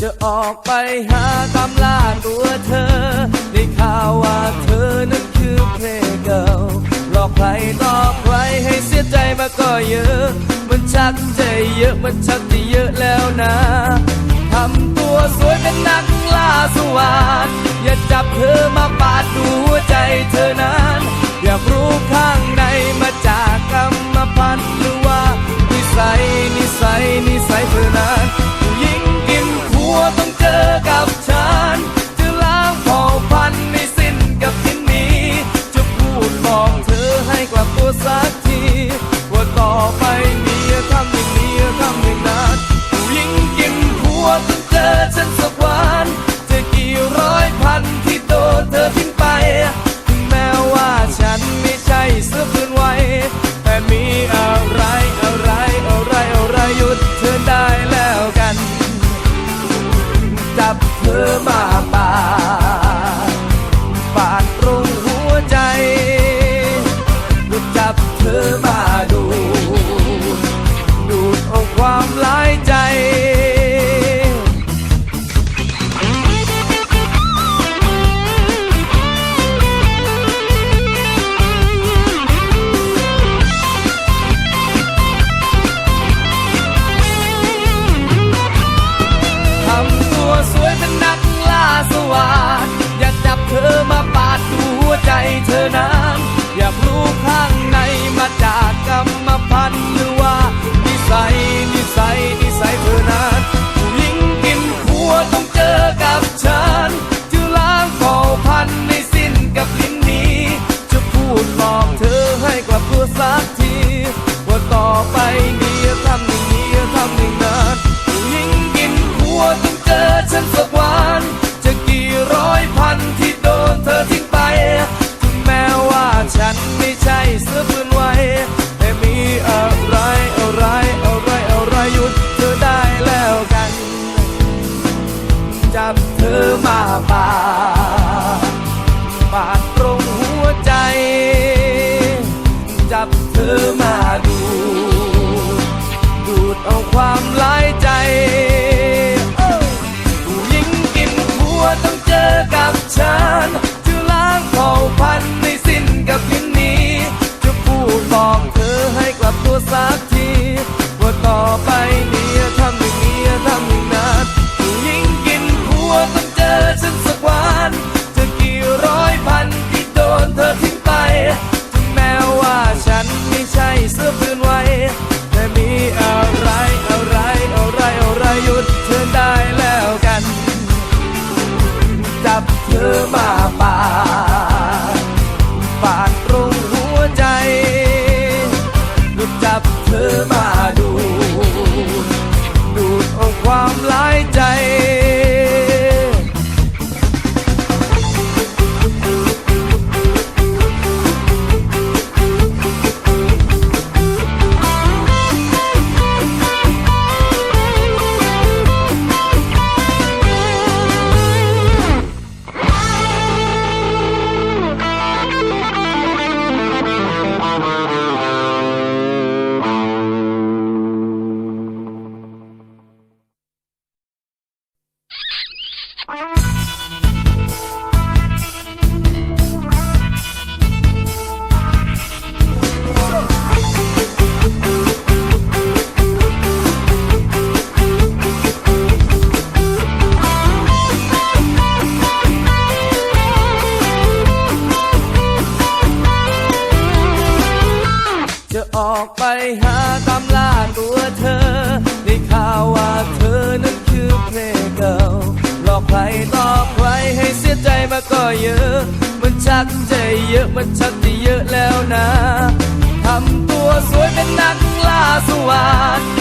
จะออกไปหาตำล่าตัวเธอ ใครต่อใครให้เสียใจมาก็เยอะ มันชักใจเยอะมันชักจะเยอะแล้วนะทำตัวสวยเป็นนักล่าสวรรค์อย่าจับเธอมาปาดดูหัวใจเธอนั้น อยากรู้ข้างในมาจากกรรมพันธุ์ จับเธอมาป่า na จับเธอมาบาบาดตรงหัวใจ จับเธอมาดูดูดเอาความหลายใจผู้หญิงกินหัวต้องเจอกับฉัน 吃吧 ออกไปหาตำลาตัวเธอ ได้ข่าวว่าเธอนั้นคือเพลงเก่าหลอกใครต่อใครให้เสียใจมาก็เยอะ มันชักใจเยอะ มันชักจะเยอะแล้วนะ ทำตัวสวยเป็นนักล่าสวรรค์